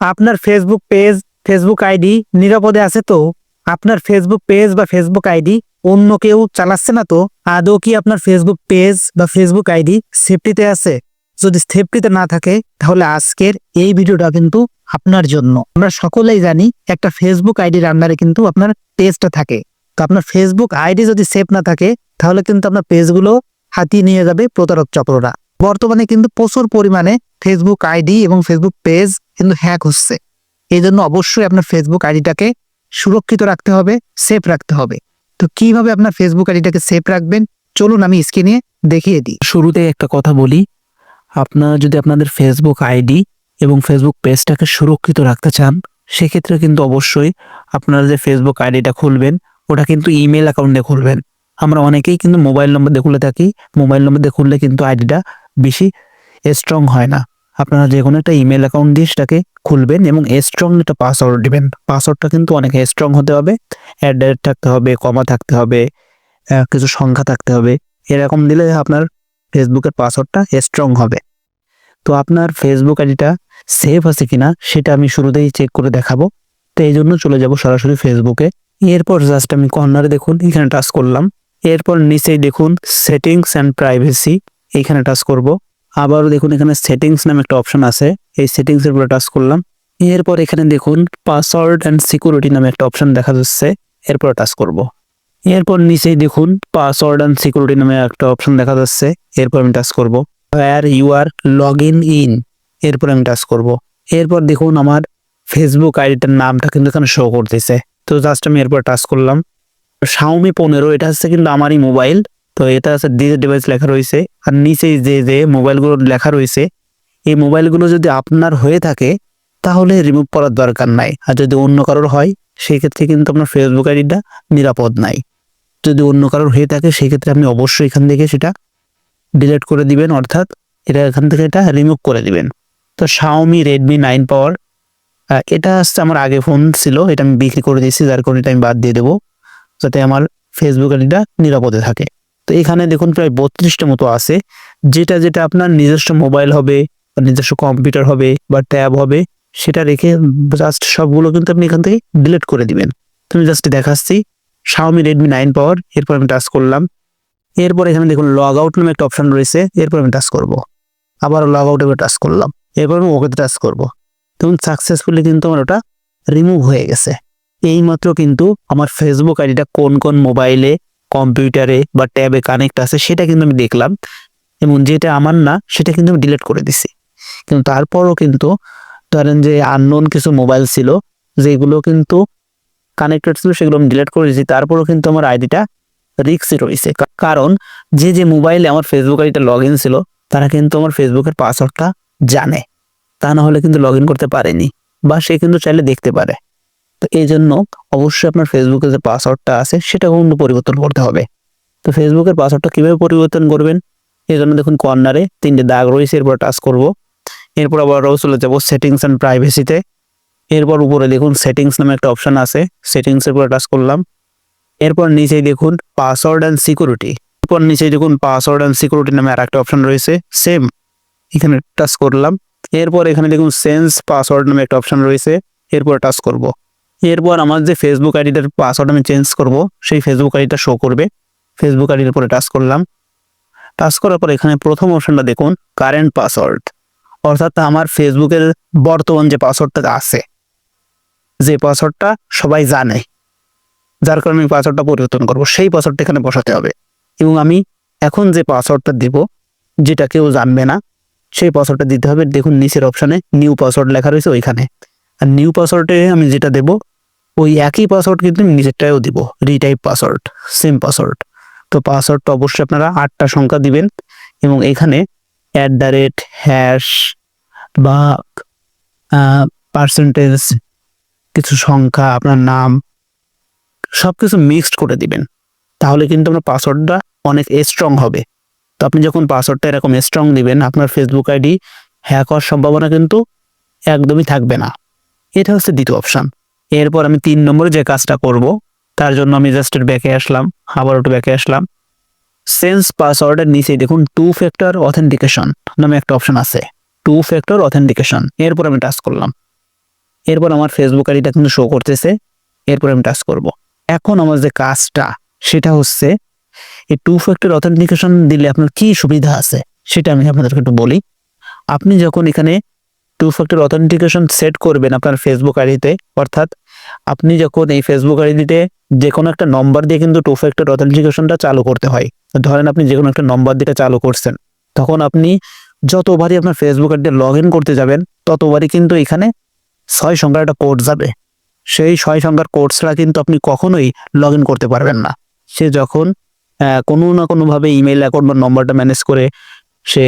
আপনার Facebook page Facebook ID নিরাপদে আছে তো? আপনার ফেসবুক পেজ বা ফেসবুক আইডি অন্য কেউ চালাচ্ছে না তো? আদৌ কি আপনার ফেসবুক পেজ বা ফেসবুক আইডি সেফটিতে আছে? যদি সেফটিতে না থাকে, তাহলে আজকের এই ভিডিওটা কিন্তু আপনার জন্য। আমরা সকলেই জানি একটা ফেসবুক আইডির আন্ডারে কিন্তু আপনার পেজটা থাকে। তো আপনার ফেসবুক আইডি যদি সেফ না থাকে, তাহলে কিন্তু আপনার পেজগুলো হাতিয়ে নিয়ে যাবে প্রতারক চক্ররা। বর্তমানে কিন্তু প্রচুর পরিমাণে ফেসবুক আইডি এবং ফেসবুক পেজ কিন্তু হ্যাক হচ্ছে। এই জন্য অবশ্যই আপনার ফেসবুক আইডিটাকে সুরক্ষিত রাখতে হবে সেফ রাখতে হবে। তো কীভাবে আপনার ফেসবুক আইডিটাকে সেফ রাখবেন? চলুন আমি স্ক্রিনে দেখিয়ে দিই। শুরুতে একটা কথা বলি, আপনারা যদি আপনাদের ফেসবুক আইডি এবং ফেসবুক পেজটাকে সুরক্ষিত রাখতে চান, সেক্ষেত্রে কিন্তু অবশ্যই আপনারা যে ফেসবুক আইডিটা খুলবেন, ওটা কিন্তু ইমেল অ্যাকাউন্টে খুলবেন। আমরা অনেকেই কিন্তু মোবাইল নম্বর দিয়ে খুলে থাকি মোবাইল নম্বর দিয়ে খুললে কিন্তু আইডিটা বেশি স্ট্রং হয় না। আপনারা যে কোনো একটা ইমেল অ্যাকাউন্ট দিয়ে সেটাকে খুলবেন এবং স্ট্রং একটা পাসওয়ার্ড দেবেন। পাসওয়ার্ডটা কিন্তু অনেক স্ট্রং হতে হবে। অ্যাড্রেস থাকতে হবে কমা থাকতে হবে কিছু সংখ্যা থাকতে হবে। এরকম দিলে আপনার ফেসবুকের পাসওয়ার্ডটা স্ট্রং হবে। তো আপনার ফেসবুক আইডিটা সেফ আছে কিনা সেটা আমি শুরুতেই চেক করে দেখাবো। তো এই জন্য চলে যাব সরাসরি ফেসবুকে এরপর জাস্ট আমি কর্নারে দেখুন, এখানে টাচ করলাম। এরপর নিচেই দেখুন সেটিংস অ্যান্ড প্রাইভেসি এইখানে টাচ করব। আবারও দেখুন এখানে সেটিংস নামে একটা অপশন আছে। এই সেটিংসের উপরে টাচ করলাম। এরপর এখানে দেখুন পাসওয়ার্ড অ্যান্ড সিকিউরিটি নামে একটা অপশন দেখা যাচ্ছে। এরপর টাচ করব। এরপর নিচেই দেখুন পাসওয়ার্ড অ্যান্ড সিকিউরিটি নামে একটা অপশন দেখা যাচ্ছে। এরপর আমি টাচ করব। Where you are log in in এরপর আমি টাচ করব। এরপর দেখুন আমার ফেসবুক আইডিটার নামটা কিন্তু এখানে শো করতেছে। তো জাস্ট আমি এরপর টাচ করলাম। শাওমি পনেরো, এটা হচ্ছে কিন্তু আমারই মোবাইল তো এটা হচ্ছে ডিজে ডিভাইস লেখা রয়েছে। আর নিচেই যে যে মোবাইলগুলো লেখা রয়েছে, এই মোবাইলগুলো যদি আপনার হয়ে থাকে, তাহলে রিমুভ করার দরকার নাই। আর যদি অন্য কারোর হয় সেই ক্ষেত্রে কিন্তু আপনার ফেসবুক আইডিটা নিরাপদ নাই। যদি অন্য কারোর হয়ে থাকে সেই ক্ষেত্রে আপনি অবশ্যই এখান থেকে সেটা ডিলিট করে দিবেন, অর্থাৎ এটা এখান থেকে এটা রিমুভ করে দিবেন। তো শাওমি রেডমি নাইন পাওয়ার এটা হচ্ছে আমার আগে ফোন ছিল, এটা আমি বিক্রি করে দিয়েছি, যার কারণে এটা আমি বাদ দিয়ে দেবো, যাতে আমার ফেসবুক আইডিটা নিরাপদে থাকে। তো এখানে দেখুন প্রায় বত্রিশটা মতো আছে। যেটা যেটা আপনার নিজস্ব মোবাইল হবে বা নিজস্ব কম্পিউটার হবে বা ট্যাব হবে, সেটা রেখে জাস্ট সবগুলো কিন্তু আপনি এখান থেকে ডিলিট করে দিবেন। তুমি জাস্ট দেখাচ্ছি। শাওমি রেডমি নাইন পাওয়ার এরপর আমি টাচ করলাম। এরপর এখানে দেখুন লগ আউট নামে একটা অপশন রয়েছে, এরপর আমি টাচ করব। আবার লগ আউট টাচ করলাম। এরপর আমি ওকে টাচ করব। দেখুন সাকসেসফুলি কিন্তু আমার ওটা রিমুভ হয়ে গেছে। এইমাত্র কিন্তু আমার ফেসবুক আইডিটা কোন কোন মোবাইলে কম্পিউটারে বা ট্যাবে কানেক্ট আছে, সেটা কিন্তু আমি দেখলাম। এবং যেটা আমার না, সেটা কিন্তু আমি ডিলিট করে দিছি। কিন্তু তারপরও কিন্তু ধরেন যে আননোন কিছু মোবাইল ছিল, যেগুলো কিন্তু কানেক্টেড ছিল, সেগুলো আমি ডিলিট করে দিয়েছি তারপরও কিন্তু আমার আইডিটা রিক্সে রয়েছে। কারণ যে যে মোবাইলে আমার ফেসবুক আইডিটা লগ ইন ছিল, তারা কিন্তু আমার ফেসবুকের পাসওয়ার্ডটা জানে। তা না হলে কিন্তু লগ ইন করতে পারেনি, বা সে কিন্তু চাইলে দেখতে পারে। তো এই জন্য অবশ্যই আপনার ফেসবুকে যে পাসওয়ার্ডটা আছে সেটা কিন্তু পরিবর্তন করতে হবে। তো ফেসবুকের পাসওয়ার্ডটা কীভাবে পরিবর্তন করবেন? এই জন্য দেখুন কর্নারে তিনটে দাগ রয়েছে, এরপর টাচ করব। এরপর আবার চলে যাব সেটিংস অ্যান্ড প্রাইভেসিতে এরপর উপরে দেখুন সেটিংস নামে একটা অপশান আছে সেটিংসের উপরে টাচ করলাম। এরপর নিচেই দেখুন পাসওয়ার্ড অ্যান্ড সিকিউরিটি এরপর নিচেই দেখুন পাসওয়ার্ড অ্যান্ড সিকিউরিটি নামে আর একটা অপশন রয়েছে সেম এখানে টাচ করলাম। এরপর এখানে দেখুন সেন্স পাসওয়ার্ড নামে একটা অপশন রয়েছে, এরপর টাচ করব। এরপর আমার যে ফেসবুক আইডিটার পাসওয়ার্ড আমি চেঞ্জ করব, সেই ফেসবুক আইডিটা শো করবে। ফেসবুক আইডির উপরে টাচ করলাম। টাচ করার পর এখানে প্রথম অপশনটা দেখুন কারেন্ট পাসওয়ার্ড অর্থাৎ আমার ফেসবুকের বর্তমান যে পাসওয়ার্ডটা আছে, যে পাসওয়ার্ডটা সবাই জানে, যার কারণে আমি পাসওয়ার্ডটা পরিবর্তন করব, সেই পাসওয়ার্ডটা এখানে বসাতে হবে। এবং আমি এখন যে পাসওয়ার্ডটা দিব, যেটা কেউ জানবে না, সেই পাসওয়ার্ডটা দিতে হবে। দেখুন, নিচের অপশানে নিউ পাসওয়ার্ড লেখা রয়েছে ওইখানে। আর নিউ পাসওয়ার্ডে আমি যেটা দেব, ওই একই পাসওয়ার্ড কিন্তু আমি নিচেরটাও দিব রিটাইপ পাসওয়ার্ড সেম পাসওয়ার্ড তো পাসওয়ার্ডটা অবশ্যই আপনারা আটটা সংখ্যা দিবেন এবং এখানে অ্যাট দ্য রেট হ্যাশ বা পার্সেন্টেজ কিছু সংখ্যা, আপনার নাম সব কিছু মিক্সড করে দিবেন। তাহলে কিন্তু আপনার পাসওয়ার্ডটা অনেক স্ট্রং হবে। তো আপনি যখন পাসওয়ার্ডটা এরকম স্ট্রং দিবেন, আপনার ফেসবুক আইডি হ্যাক হওয়ার সম্ভাবনা কিন্তু একদমই থাকবে না। এটা হচ্ছে দ্বিতীয় অপশান এরপর আমি তিন নম্বরে যে কাজটা করব, তার জন্য আমি জাস্ট ব্যাকে আসলাম, আবার একটু ব্যাকে আসলাম। সেন্স পাসওয়ার্ডের নিচে দেখুন টু ফ্যাক্টর অথেন্টিকেশন নামে একটা অপশন আছে। টু ফ্যাক্টর অথেন্টিকেশন এরপর আমি টাচ করলাম। এরপর আমার ফেসবুক আইডিটা কিন্তু শো করতেছে। এরপর আমি টাচ করব। এখন আমার যে কাজটা, সেটা হচ্ছে এই টু ফ্যাক্টর অথেন্টিকেশন দিলে আপনার কি সুবিধা আছে, সেটা আমি আপনাদেরকে একটু বলি। আপনি যখন এখানে টু ফ্যাক্টর অথেন্টিকেশন সেট করবেন আপনার ফেসবুক আইডিতে অর্থাৎ আপনি যখন এই ফেসবুক আইডিতে যে কোনো একটা নম্বর দিয়ে কিন্তু টু ফ্যাক্টর অথেন্টিকেশনটা চালু করতে হয়। ধরেন আপনি যে কোনো একটা নম্বর দিয়ে চালু করছেন। তখন আপনি যতবারই আপনার ফেসবুক আইডিতে লগ ইন করতে যাবেন, ততবারই কিন্তু এখানে ছয় সংখ্যার একটা কোড যাবে। সেই ছয় সংখ্যার কোড কিন্তু আপনি কখনোই লগ ইন করতে পারবেন না। সে যখন কোনো না কোনোভাবে ইমেল অ্যাকাউন্ট বা নম্বরটা ম্যানেজ করে সে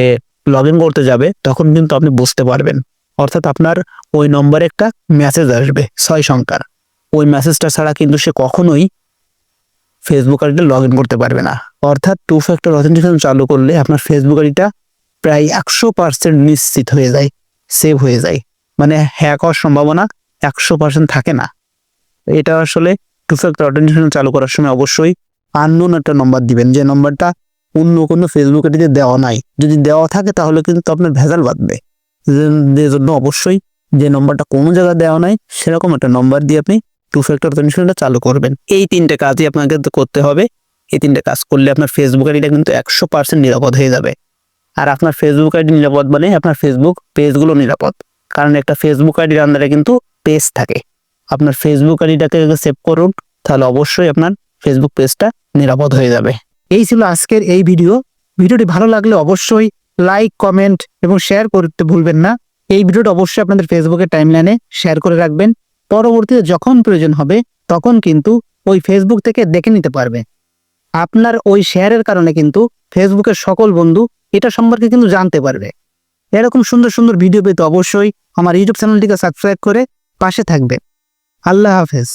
লগ ইন করতে যাবে, তখন কিন্তু আপনি বুঝতে পারবেন। অর্থাৎ আপনার ওই নম্বরে একটা মেসেজ আসবে, ছয় সংখ্যার। ওই মেসেজটা ছাড়া কিন্তু সে কখনোই ফেসবুক আইডিতে লগ ইন করতে পারবে না। অর্থাৎ টু ফ্যাক্টর অথেন্টিকেশন চালু করলে আপনার ফেসবুক আইডিটা প্রায় একশো পার্সেন্ট নিশ্চিত হয়ে যায় সেভ হয়ে যায়। মানে হ্যাক হওয়ার সম্ভাবনা একশো পার্সেন্ট থাকে না। এটা আসলে টু ফ্যাক্টর অথেন্টিকেশন চালু করার সময় অবশ্যই আননোন একটা নম্বর দিবেন। যে নম্বরটা অন্য কোনো ফেসবুক আইডিতে দেওয়া নাই। যদি দেওয়া থাকে তাহলে কিন্তু আপনার ভেজাল বাঁধবে। জন্য অবশ্যই যে নম্বরটা কোনো জায়গায় দেওয়া নাই, সেরকম একটা নম্বর দিয়ে আপনি টু ফ্যাক্টর অথেন্টিকেশনটা চালু করবেন। এই তিনটে কাজই আপনাকে করতে হবে। এই তিনটে কাজ করলে আপনার ফেসবুক আইডিটা কিন্তু একশো পার্সেন্ট নিরাপদ হয়ে যাবে। আর আপনার ফেসবুক আইডি নিরাপদ মানে আপনার ফেসবুক পেজগুলো নিরাপদ। কারণ একটা ফেসবুক আইডির আন্ডারে কিন্তু পেজ থাকে। আপনার ফেসবুক আইডিটাকে সেভ করুন, তাহলে অবশ্যই আপনার ফেসবুক পেজটা নিরাপদ হয়ে যাবে। এই ছিল আজকের এই ভিডিও ভিডিওটি ভালো লাগলে অবশ্যই লাইক কমেন্ট এবং শেয়ার করতে ভুলবেন না। এই ভিডিওটা অবশ্যই আপনাদের ফেসবুকের টাইমলাইনে শেয়ার করে রাখবেন। পরবর্তীতে যখন প্রয়োজন হবে, তখন কিন্তু ওই ফেসবুক থেকে দেখে নিতে পারবে। আপনার ওই শেয়ারের কারণে কিন্তু ফেসবুকের সকল বন্ধু এটা সম্পর্কে কিন্তু জানতে পারবে। এরকম সুন্দর সুন্দর ভিডিও পেতে অবশ্যই আমার ইউটিউব চ্যানেলটিকে সাবস্ক্রাইব করে পাশে থাকবে। আল্লাহ হাফেজ।